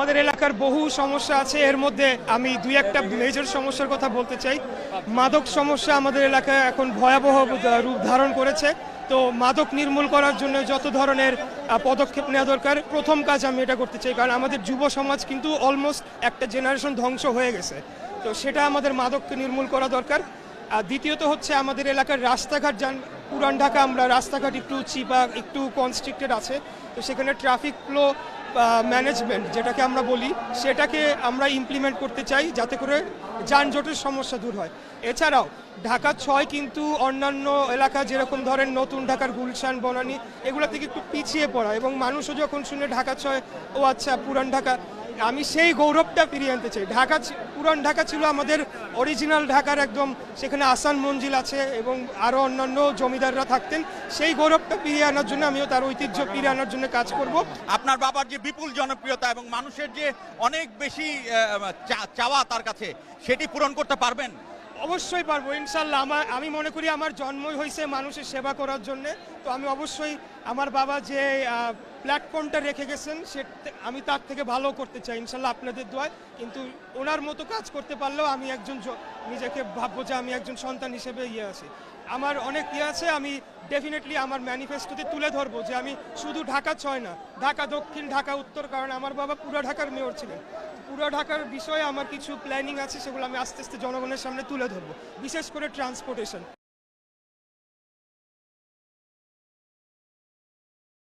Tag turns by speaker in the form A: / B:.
A: আমাদের এলাকার বহু সমস্যা আছে। এর মধ্যে আমি দুই একটা মেজর সমস্যার কথা বলতে চাই। মাদক সমস্যা আমাদের এলাকায় এখন ভয়াবহ রূপ ধারণ করেছে। তো মাদক নির্মূল করার জন্য যত ধরনের পদক্ষেপ নেওয়া দরকার, প্রথম কাজ আমি এটা করতে চাই। কারণ আমাদের যুব সমাজ কিন্তু অলমোস্ট একটা জেনারেশন ধ্বংস হয়ে গেছে। তো সেটা আমাদের মাদককে নির্মূল করা দরকার। আর দ্বিতীয়ত হচ্ছে আমাদের এলাকার রাস্তাঘাট যান, পুরান ঢাকা আমরা রাস্তাঘাট একটু চিপা একটু কনস্ট্রিক্টেড আছে। তো সেখানে ট্রাফিক ফ্লো ম্যানেজমেন্ট যেটাকে আমরা বলি, সেটাকে আমরা ইমপ্লিমেন্ট করতে চাই যাতে করে যানজটের সমস্যা দূর হয়। এছাড়াও, ঢাকা ছয় কিন্তু অন্যান্য এলাকা যেরকম ধরেন নতুন ঢাকার গুলশান, বনানী, এগুলো থেকে একটু পিছিয়ে পড়া এবং মানুষও যখন শুনে ঢাকা ছয়, ও আচ্ছা পুরান ঢাকা আমি সেই গৌরবটা ফিরিয়ে আনতে চাই। ঢাকা পুরান ঢাকা ছিল আমাদের অরিজিনাল ঢাকার একদম, সেখানে আসান মঞ্জিল আছে এবং আরও অন্যান্য জমিদাররা থাকতেন। সেই গৌরবটা ফিরিয়ে আনার জন্য আমিও তার ঐতিহ্য ফিরিয়ে আনার জন্য কাজ করব।
B: আপনার বাবার যে বিপুল জনপ্রিয়তা এবং মানুষের যে অনেক বেশি চাওয়া তার কাছে, সেটি পূরণ করতে পারবেন?
A: অবশ্যই পারব, ইনশাল্লাহ। আমার, আমি মনে করি আমার জন্মই হয়েছে মানুষের সেবা করার জন্য। তো আমি অবশ্যই আমার বাবা যে প্ল্যাটফর্মটা রেখে গেছেন, সে আমি তার থেকে ভালো করতে চাই, ইনশাল্লাহ আপনাদের দোয়ায়। কিন্তু ওনার মতো কাজ করতে পারলেও আমি একজন নিজেকে ভাববো যে আমি একজন সন্তান হিসেবে ইয়ে আছি। আমার অনেক ইয়ে আছে, আমি ডেফিনেটলি আমার ম্যানিফেস্টোতে তুলে ধরবো যে আমি শুধু ঢাকা ছয় না, ঢাকা দক্ষিণ, ঢাকা উত্তর, কারণ আমার বাবা পুরো ঢাকার মেয়র ছিলেন। পুরো ঢাকার বিষয়ে আমার কিছু প্ল্যানিং আছে, সেগুলো আমি আস্তে আস্তে জনগণের সামনে তুলে ধরবো, বিশেষ করে ট্রান্সপোর্টেশন